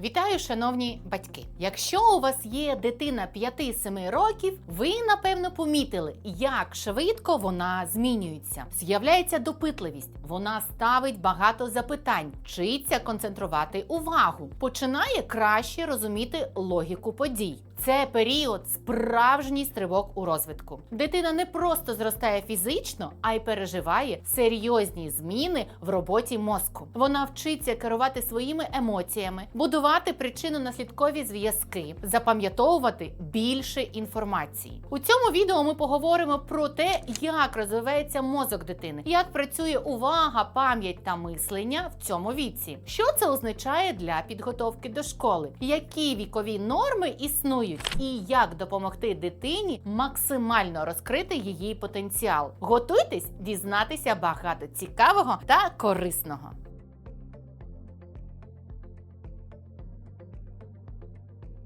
Вітаю, шановні батьки! Якщо у вас є дитина 5-7 років, ви напевно помітили, як швидко вона змінюється. З'являється допитливість, вона ставить багато запитань, вчиться концентрувати увагу, починає краще розуміти логіку подій. Це період справжній стрибок у розвитку. Дитина не просто зростає фізично, а й переживає серйозні зміни в роботі мозку. Вона вчиться керувати своїми емоціями, будувати причинно-наслідкові зв'язки, запам'ятовувати більше інформації. У цьому відео ми поговоримо про те, як розвивається мозок дитини, як працює увага, пам'ять та мислення в цьому віці. Що це означає для підготовки до школи? Які вікові норми існують, і як допомогти дитині максимально розкрити її потенціал? Готуйтесь дізнатися багато цікавого та корисного.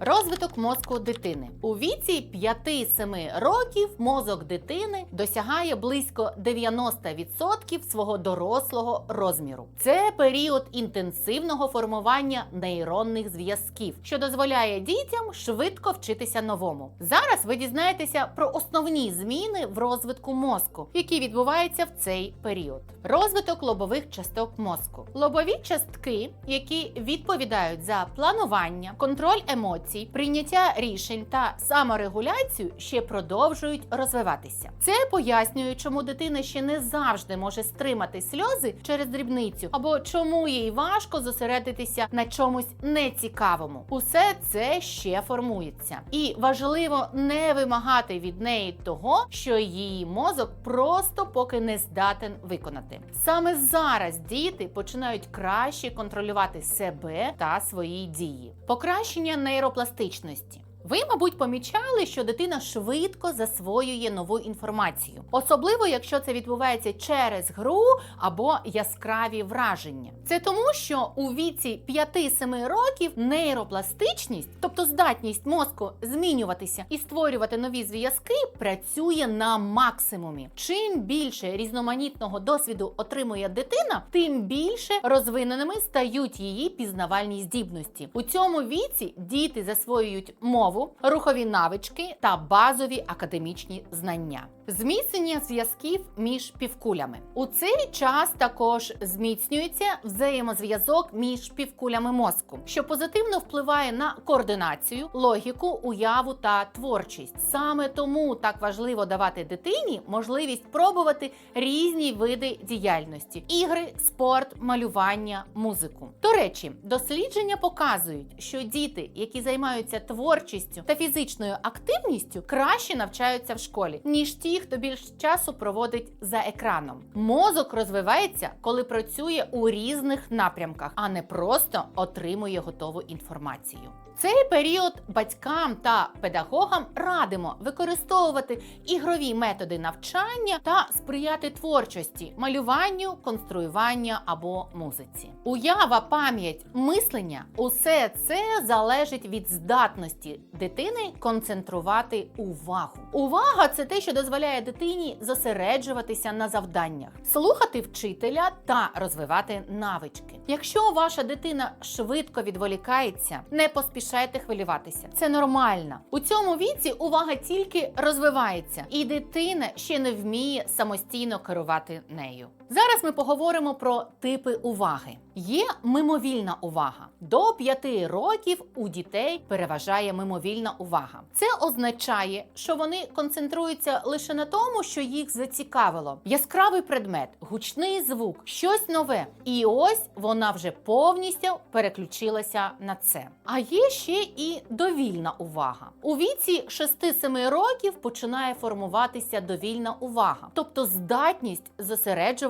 Розвиток мозку дитини у віці 5-7 років мозок дитини досягає близько 90% свого дорослого розміру. Це період інтенсивного формування нейронних зв'язків, що дозволяє дітям швидко вчитися новому. Зараз ви дізнаєтеся про основні зміни в розвитку мозку, які відбуваються в цей період. Розвиток лобових часток мозку. Лобові частки, які відповідають за планування, контроль емоцій прийняття рішень та саморегуляцію ще продовжують розвиватися. Це пояснює, чому дитина ще не завжди може стримати сльози через дрібницю, або чому їй важко зосередитися на чомусь нецікавому. Усе це ще формується, і важливо не вимагати від неї того, що її мозок просто поки не здатен виконати. Саме зараз діти починають краще контролювати себе та свої дії. Покращення нейропластичності. Ви, мабуть, помічали, що дитина швидко засвоює нову інформацію, особливо якщо це відбувається через гру або яскраві враження. Це тому, що у віці 5-7 років нейропластичність, тобто здатність мозку змінюватися і створювати нові зв'язки, працює на максимумі. Чим більше різноманітного досвіду отримує дитина, тим більше розвиненими стають її пізнавальні здібності. У цьому віці діти засвоюють мову, рухові навички та базові академічні знання. Зміцнення зв'язків між півкулями у цей час також зміцнюється взаємозв'язок між півкулями мозку, що позитивно впливає на координацію, логіку, уяву та творчість. Саме тому так важливо давати дитині можливість пробувати різні види діяльності: ігри, спорт, малювання, музику. До речі, дослідження показують, що діти, які займаються творчістю та фізичною активністю, краще навчаються в школі, ніж ті, хто більш часу проводить за екраном. Мозок розвивається, коли працює у різних напрямках, а не просто отримує готову інформацію. Цей період батькам та педагогам радимо використовувати ігрові методи навчання та сприяти творчості, малюванню, конструюванню або музиці. Уява, пам'ять, мислення усе це залежить від здатності дитини концентрувати увагу. Увага це те, що дозволяє дитині зосереджуватися на завданнях, слухати вчителя та розвивати навички. Якщо ваша дитина швидко відволікається, не поспішайте хвилюватися. Це нормально. У цьому віці увага тільки розвивається, і дитина ще не вміє самостійно керувати нею. Зараз ми поговоримо про типи уваги. Є мимовільна увага. До 5 років у дітей переважає мимовільна увага. Це означає, що вони концентруються лише на тому, що їх зацікавило. Яскравий предмет, гучний звук, щось нове. І ось вона вже повністю переключилася на це. А є ще і довільна увага. У віці 6-7 років починає формуватися довільна увага, тобто здатність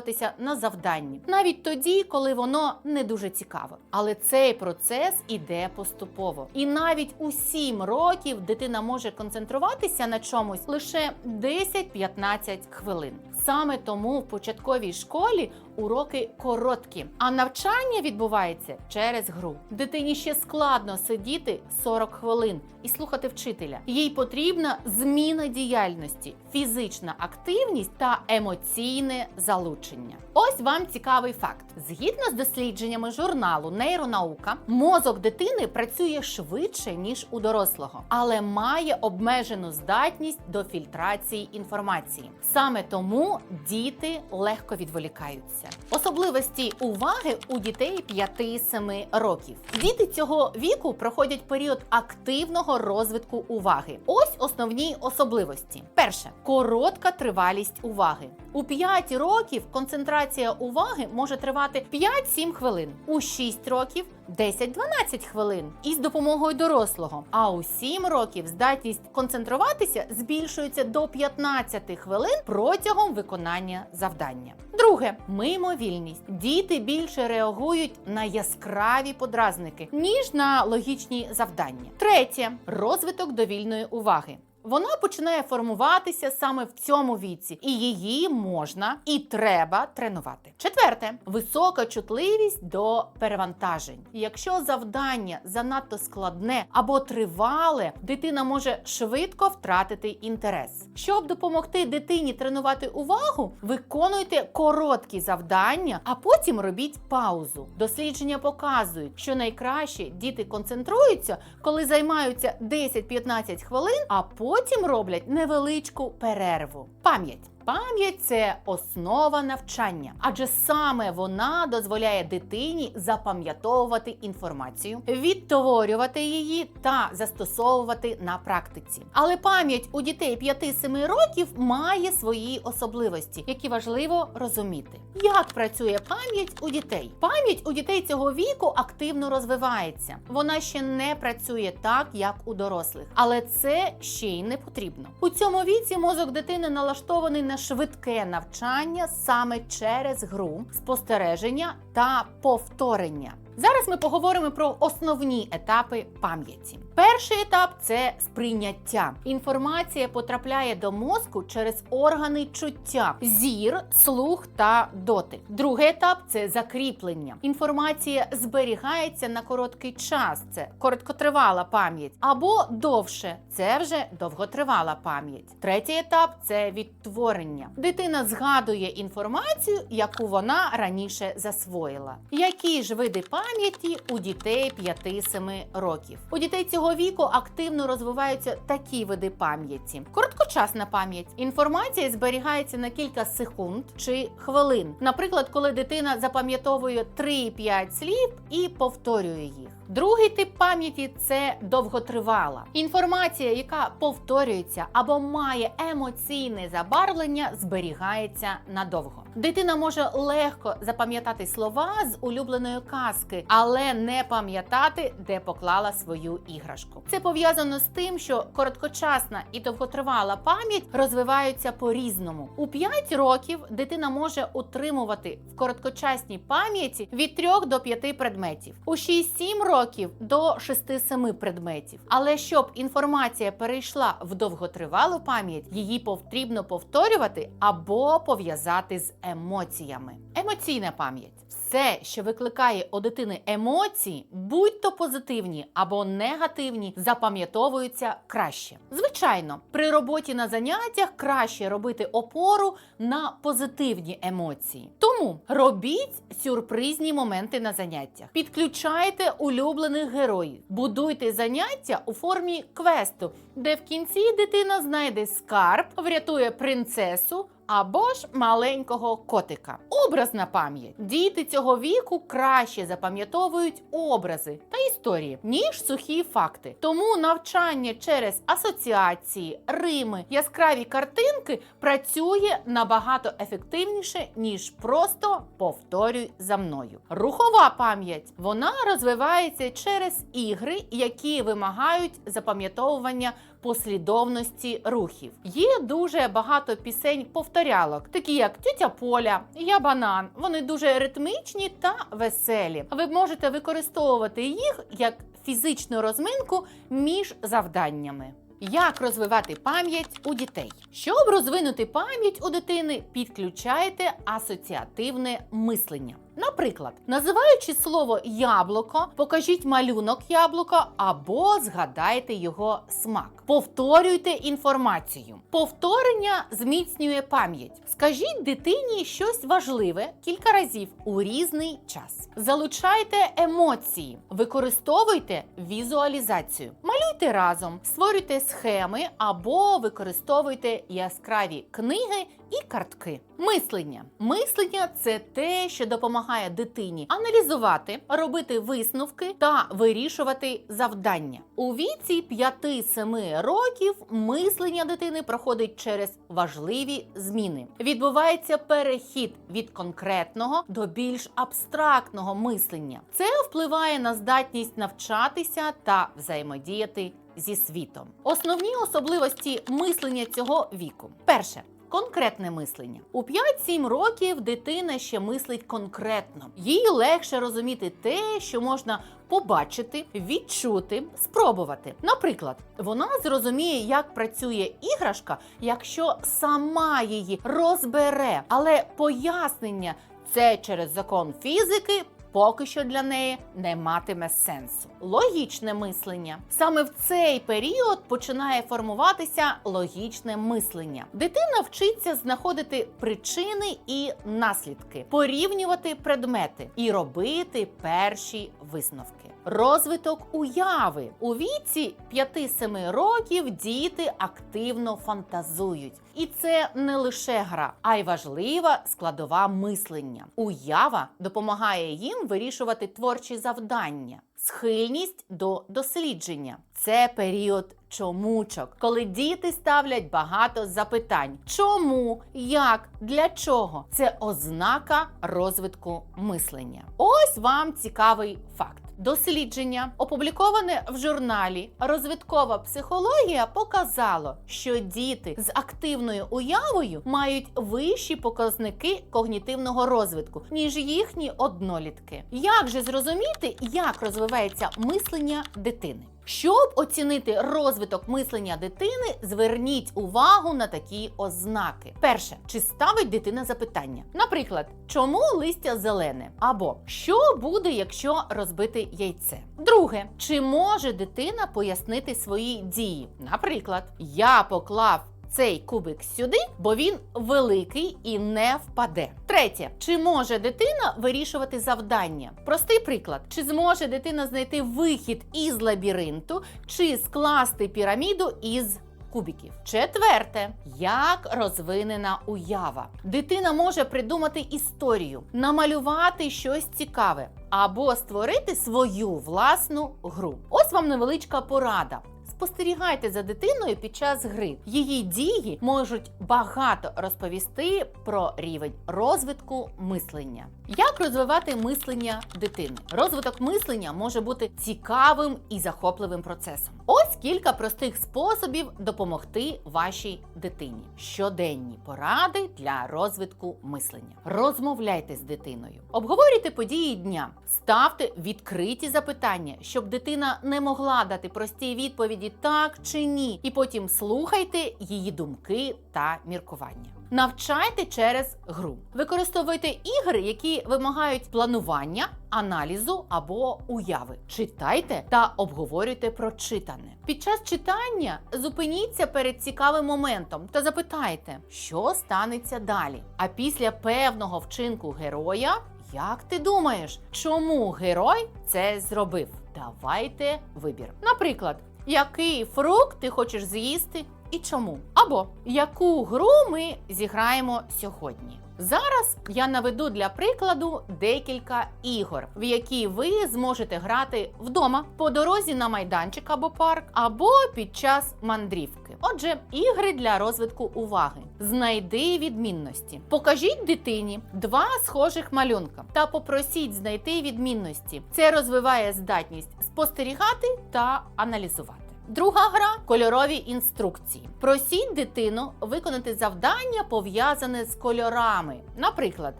зосереджуватися на завданні, навіть тоді, коли воно не дуже цікаве. Але цей процес іде поступово. І навіть у 7 років дитина може концентруватися на чомусь лише 10-15 хвилин. Саме тому в початковій школі уроки короткі, а навчання відбувається через гру. Дитині ще складно сидіти 40 хвилин і слухати вчителя. Їй потрібна зміна діяльності, фізична активність та емоційне залучення. Ось вам цікавий факт: згідно з дослідженнями журналу Нейронаука, мозок дитини працює швидше ніж у дорослого, але має обмежену здатність до фільтрації інформації. Саме тому діти легко відволікаються. Особливості уваги у дітей 5-7 років. Діти цього віку проходять період активного розвитку уваги. Ось основні особливості. Перше коротка тривалість уваги. У 5 років концентрація уваги може тривати 5-7 хвилин, у 6 років 10-12 хвилин із допомогою дорослого. А у 7 років здатність концентруватися збільшується до 15 хвилин протягом виконання завдання. Друге мимовільність. Діти більше реагують на яскраві подразники, ніж на логічні завдання. Третє розвиток довільної уваги. Вона починає формуватися саме в цьому віці, і її можна і треба тренувати. Четверте висока чутливість до перевантажень. Якщо завдання занадто складне або тривале, дитина може швидко втратити інтерес. Щоб допомогти дитині тренувати увагу, виконуйте короткі завдання, а потім робіть паузу. Дослідження показують, що найкраще діти концентруються, коли займаються 10-15 хвилин, а потім роблять невеличку перерву. Пам'ять. Пам'ять це основа навчання, адже саме вона дозволяє дитині запам'ятовувати інформацію, відтворювати її та застосовувати на практиці. Але пам'ять у дітей 5-7 років має свої особливості, які важливо розуміти. Як працює пам'ять у дітей? Пам'ять у дітей цього віку активно розвивається. Вона ще не працює так, як у дорослих, але це ще й не потрібно. У цьому віці мозок дитини налаштований на швидке навчання саме через гру, спостереження та повторення. Зараз ми поговоримо про основні етапи пам'яті. Перший етап це сприйняття. Інформація потрапляє до мозку через органи чуття: зір, слух та дотик. Другий етап це закріплення. Інформація зберігається на короткий час. Це короткотривала пам'ять, або довше це вже довготривала пам'ять. Третій етап це відтворення. Дитина згадує інформацію, яку вона раніше засвоїла. Які ж види пам'яті у дітей 5-7 років? У дітей цього віку активно розвиваються такі види пам'яті: короткочасна пам'ять. Інформація зберігається на кілька секунд чи хвилин. Наприклад, коли дитина запам'ятовує 3-5 слів і повторює їх. Другий тип пам'яті це довготривала. Інформація, яка повторюється або має емоційне забарвлення, зберігається надовго. Дитина може легко запам'ятати слова з улюбленої казки, але не пам'ятати, де поклала свою іграшку. Це пов'язано з тим, що короткочасна і довготривала пам'ять розвиваються по-різному. У 5 років дитина може утримувати в короткочасній пам'яті від 3 до 5 предметів. У 6-7 років до 6-7 предметів. Але щоб інформація перейшла в довготривалу пам'ять, її потрібно повторювати або пов'язати з емоціями. Емоційна пам'ять. Все, що викликає у дитини емоції, будь-то позитивні або негативні, запам'ятовуються краще. Звичайно, при роботі на заняттях краще робити опору на позитивні емоції. Тому робіть сюрпризні моменти на заняттях, підключайте улюблених героїв, будуйте заняття у формі квесту, де в кінці дитина знайде скарб, врятує принцесу або ж маленького котика. Образна пам'ять. Діти цього віку краще запам'ятовують образи та історії, ніж сухі факти. Тому навчання через асоціації, рими, яскраві картинки працює набагато ефективніше, ніж просто повторюй за мною. Рухова пам'ять вона розвивається через ігри, які вимагають запам'ятовування послідовності рухів. Є дуже багато пісень повторялок, такі як Тютя Поля, Я банан. Вони дуже ритмічні та веселі. Ви можете використовувати їх як фізичну розминку між завданнями. Як розвивати пам'ять у дітей? Щоб розвинути пам'ять у дитини, підключайте асоціативне мислення. Наприклад, називаючи слово яблуко, покажіть малюнок яблука або згадайте його смак. Повторюйте інформацію. Повторення зміцнює пам'ять. Скажіть дитині щось важливе кілька разів у різний час. Залучайте емоції, використовуйте візуалізацію. Малюйте разом, створюйте схеми або використовуйте яскраві книги і картки. Мислення. Мислення це те, що допомагає дитині аналізувати, робити висновки та вирішувати завдання. У віці 5-7 років мислення дитини проходить через важливі зміни. Відбувається перехід від конкретного до більш абстрактного мислення. Це впливає на здатність навчатися та взаємодіяти зі світом. Основні особливості мислення цього віку. Перше. Конкретне мислення у 5-7 років дитина ще мислить конкретно. Їй легше розуміти те, що можна побачити, відчути, спробувати. Наприклад, вона зрозуміє, як працює іграшка, якщо сама її розбере, але пояснення це через закон фізики. Поки що для неї не матиме сенсу. Логічне мислення саме в цей період починає формуватися логічне мислення. Дитина вчиться знаходити причини і наслідки, порівнювати предмети і робити перші висновки. Розвиток уяви у віці 5-7 років діти активно фантазують, і це не лише гра, а й важлива складова мислення. Уява допомагає їм вирішувати творчі завдання. Схильність до дослідження це період чомучок, коли діти ставлять багато запитань: чому, як, для чого? Це ознака розвитку мислення. Ось вам цікавий факт. Дослідження, опубліковане в журналі Розвиткова психологія, показало, що діти з активною уявою мають вищі показники когнітивного розвитку, ніж їхні однолітки. Як же зрозуміти, як розвивається мислення дитини? Щоб оцінити розвиток мислення дитини, зверніть увагу на такі ознаки. Перше, чи ставить дитина запитання? Наприклад, чому листя зелене? Або що буде, якщо розбити яйце? Друге, чи може дитина пояснити свої дії? Наприклад, я поклав. Цей кубик сюди, бо він великий і не впаде. Третє, чи може дитина вирішувати завдання? Простий приклад: чи зможе дитина знайти вихід із лабіринту, чи скласти піраміду із кубиків? Четверте, як розвинена уява. Дитина може придумати історію, намалювати щось цікаве або створити свою власну гру. Ось вам невеличка порада. Спостерігайте за дитиною під час гри. Її дії можуть багато розповісти про рівень розвитку мислення. Як розвивати мислення дитини? Розвиток мислення може бути цікавим і захопливим процесом. Ось кілька простих способів допомогти вашій дитині. Щоденні поради для розвитку мислення. Розмовляйте з дитиною, обговорюйте події дня, ставте відкриті запитання, щоб дитина не могла дати прості відповіді так чи ні, і потім слухайте її думки та міркування. Навчайте через гру. Використовуйте ігри, які вимагають планування, аналізу або уяви. Читайте та обговорюйте прочитане. Під час читання зупиніться перед цікавим моментом та запитайте, що станеться далі. А після певного вчинку героя, як ти думаєш, чому герой це зробив? Давайте вибір. Наприклад, який фрукт ти хочеш з'їсти і чому? Або яку гру ми зіграємо сьогодні? Зараз я наведу для прикладу декілька ігор, в які ви зможете грати вдома по дорозі на майданчик або парк, або під час мандрівки. Отже, ігри для розвитку уваги. Знайди відмінності. Покажіть дитині два схожих малюнка та попросіть знайти відмінності. Це розвиває здатність спостерігати та аналізувати. Друга гра кольорові інструкції. Просіть дитину виконати завдання, пов'язане з кольорами. Наприклад,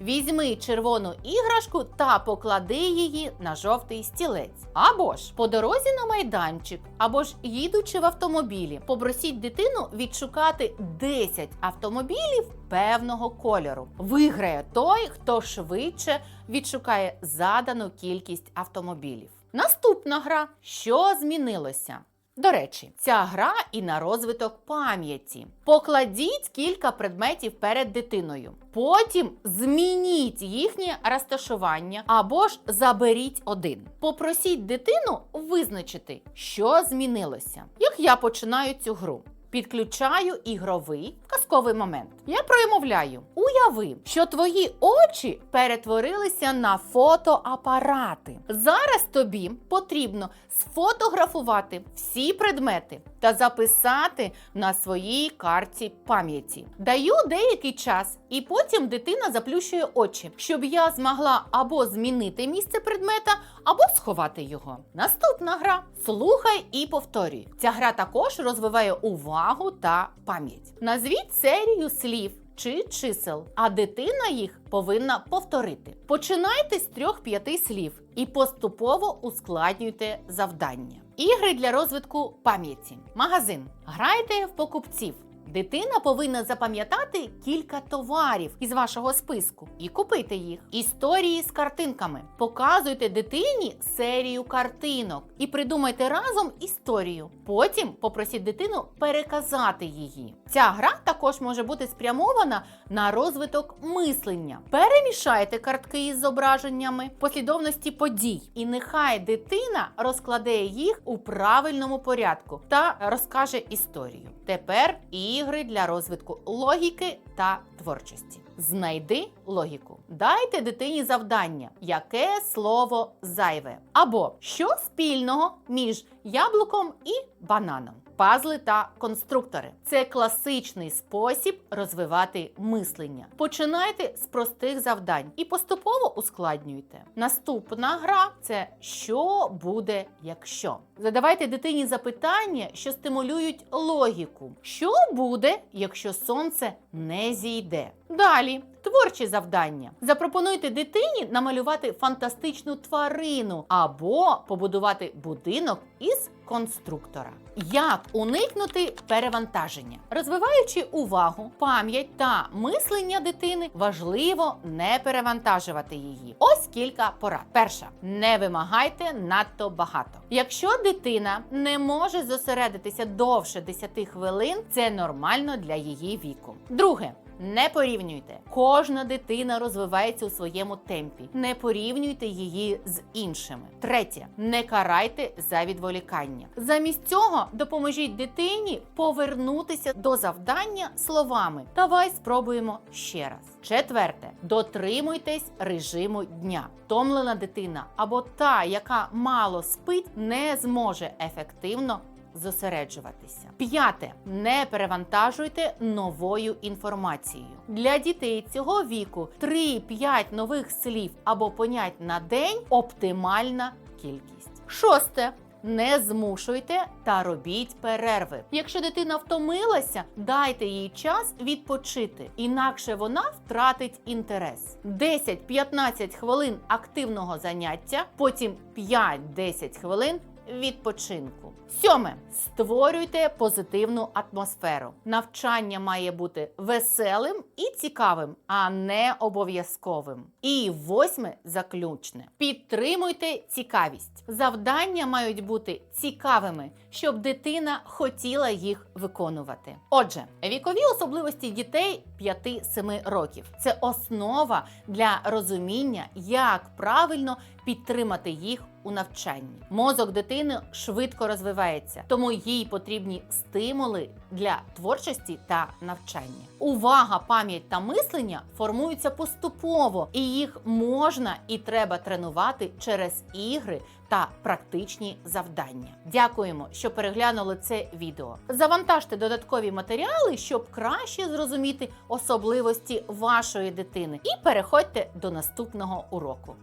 візьми червону іграшку та поклади її на жовтий стілець. Або ж по дорозі на майданчик, або ж їдучи в автомобілі, попросіть дитину відшукати 10 автомобілів певного кольору. Виграє той, хто швидше відшукає задану кількість автомобілів. Наступна гра що змінилося? До речі, ця гра і на розвиток пам'яті. Покладіть кілька предметів перед дитиною. Потім змініть їхнє розташування або ж заберіть один. Попросіть дитину визначити, що змінилося. Як я починаю цю гру? Підключаю ігровий казковий момент. Я промовляю: уяви, що твої очі перетворилися на фотоапарати. Зараз тобі потрібно сфотографувати всі предмети та записати на своїй карті пам'яті. Даю деякий час, і потім дитина заплющує очі, щоб я змогла або змінити місце предмета, або сховати його. Наступна гра слухай і повторюй. Ця гра також розвиває увагу та пам'ять. Назвіть серію слів. Чи чисел, а дитина їх повинна повторити. Починайте з трьох-п'яти слів і поступово ускладнюйте завдання. Ігри для розвитку пам'яті. Магазин. Грайте в покупців. Дитина повинна запам'ятати кілька товарів із вашого списку і купити їх. Історії з картинками. Показуйте дитині серію картинок і придумайте разом історію. Потім попросіть дитину переказати її. Ця гра також може бути спрямована на розвиток мислення. Перемішайте картки із зображеннями послідовності подій, і нехай дитина розкладе їх у правильному порядку та розкаже історію. Тепер ігри для розвитку логіки та творчості. Знайди логіку. Дайте дитині завдання, яке слово зайве, або що спільного між яблуком і бананом. Пазли та конструктори це класичний спосіб розвивати мислення. Починайте з простих завдань і поступово ускладнюйте. Наступна гра це що буде, якщо. Задавайте дитині запитання, що стимулюють логіку. Що буде, якщо сонце не зійде? Далі творчі завдання. Запропонуйте дитині намалювати фантастичну тварину або побудувати будинок із конструктора. Як уникнути перевантаження? Розвиваючи увагу, пам'ять та мислення дитини, важливо не перевантажувати її. Ось кілька порад. Перша не вимагайте надто багато. Якщо дитина не може зосередитися довше 10 хвилин, це нормально для її віку. Друге. Не порівнюйте. Кожна дитина розвивається у своєму темпі. Не порівнюйте її з іншими. Третє. Не карайте за відволікання. Замість цього допоможіть дитині повернутися до завдання словами. Давай спробуємо ще раз. Четверте. Дотримуйтесь режиму дня. Втомлена дитина або та, яка мало спить, не зможе ефективно зосереджуватися. П'яте. Не перевантажуйте новою інформацією. Для дітей цього віку 3-5 нових слів або понять на день оптимальна кількість. Шосте. Не змушуйте та робіть перерви. Якщо дитина втомилася, дайте їй час відпочити, інакше вона втратить інтерес. 10-15 хвилин активного заняття, потім 5-10 хвилин відпочинку. Сьоме створюйте позитивну атмосферу. Навчання має бути веселим і цікавим, а не обов'язковим. І восьме заключне: підтримуйте цікавість. Завдання мають бути цікавими, щоб дитина хотіла їх виконувати. Отже, вікові особливості дітей 5-7 років це основа для розуміння, як правильно підтримати їх у навчанні. Мозок дитини швидко розвивається, тому їй потрібні стимули для творчості та навчання. Увага, пам'ять та мислення формуються поступово, і їх можна і треба тренувати через ігри та практичні завдання. Дякуємо, що переглянули це відео. Завантажте додаткові матеріали, щоб краще зрозуміти особливості вашої дитини, і переходьте до наступного уроку.